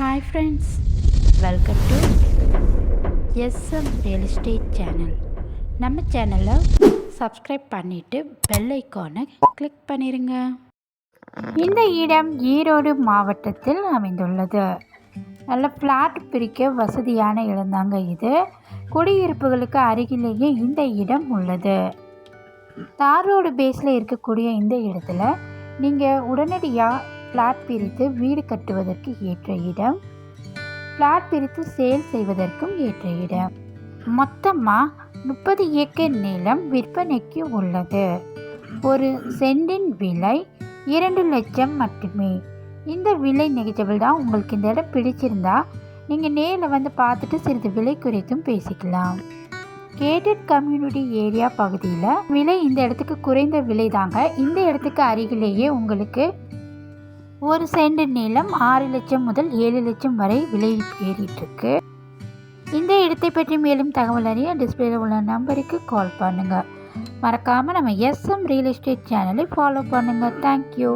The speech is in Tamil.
Hi friends welcome to SM real estate channel நம்ம சேனலை சப்ஸ்கிரைப் பண்ணிவிட்டு பெல் ஐக்கானை கிளிக் பண்ணிடுங்க இந்த இடம் ஈரோடு மாவட்டத்தில் அமைந்துள்ளது. நல்ல ஃப்ளாட் பிரிக்க வசதியான இடம்தாங்க இது. குடியிருப்புகளுக்கு அருகிலேயே இந்த இடம் உள்ளது. தார் ரோடு பேஸில் இருக்கக்கூடிய இந்த இடத்துல நீங்கள் உடனடியாக ஃப்ளாட் பிரித்து வீடு கட்டுவதற்கு ஏற்ற இடம். பிளாட் பிரித்து சேல் செய்வதற்கும் ஏற்ற இடம். மொத்தமாக முப்பது ஏக்கர் நிலம் விற்பனைக்கு உள்ளது. ஒரு சென்டின் விலை இரண்டு லட்சம் மட்டுமே. இந்த விலை நெகட்டிவ் தான். உங்களுக்கு இந்த இடம் பிடிச்சிருந்தா நீங்கள் நேரில் வந்து பார்த்துட்டு சிறிது விலை குறைத்தும் பேசிக்கலாம். கேட்டட் கம்யூனிட்டி ஏரியா பகுதியில் விலை இந்த இடத்துக்கு குறைந்த விலை தாங்க. இந்த இடத்துக்கு அருகிலேயே உங்களுக்கு ஒரு சென்ட் நீளம் ஆறு லட்சம் முதல் ஏழு லட்சம் வரை விலை ஏறிட்டுருக்கு. இந்த இடத்தை பற்றி மேலும் தகவல் அறிய டிஸ்பிளேல உள்ள நம்பருக்கு கால் பண்ணுங்கள் மறக்காமல் நம்ம எஸ்எம் ரியல் எஸ்டேட் சேனலை ஃபாலோ பண்ணுங்கள் தேங்க்யூ